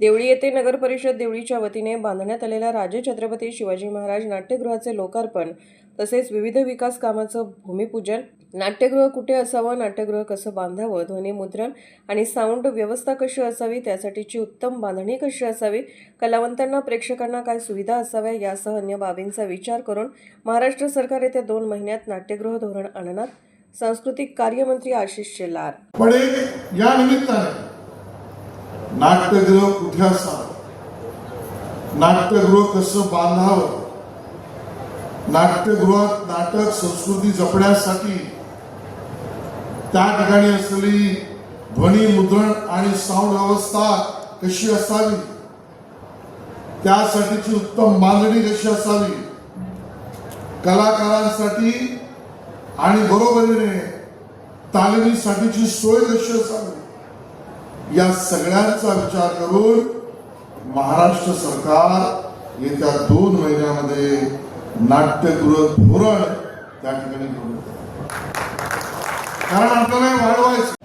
देवळी येथे नगर परिषद देवळीच्या वतीने बांधण्यात आलेल्या राजे छत्रपती शिवाजी महाराज नाट्यगृहाचे लोकार्पण तसेच विविध विकास कामाचं भूमिपूजन नाट्यगृह कुठे असावं नाट्यगृह कसं बांधावं ध्वनिमुद्रण आणि साऊंड व्यवस्था कशी असावी त्यासाठीची उत्तम बांधणी कशी असावी कलावंतांना प्रेक्षकांना काय सुविधा असाव्या यासह अन्य बाबींचा विचार करून महाराष्ट्र सरकार येत्या दोन महिन्यात नाट्यगृह धोरण आणणार. सांस्कृतिक कार्यमंत्री आशिष शेलार. या निमित्ताने नाट्यगृह कुठे असावं? नाट्यगृह कसं बांधावं? नाट्यगृहात नाटक संस्कृती जपण्यासाठी त्या ठिकाणी असलेली ध्वनी मुद्रण आणि साऊंड व्यवस्था कशी असावी? त्यासाठीची उत्तम मांडणी कशी असावी? कलाकारांसाठी आणि बरोबरीने तालिमीसाठीची सोय कशी असावी? या सगळ्यांचा विचार करून महाराष्ट्र सरकार येत्या दोन महिन्यामध्ये नाट्यगृह धोरण त्या ठिकाणी घेऊन कारण आपल्याला वाढवायचं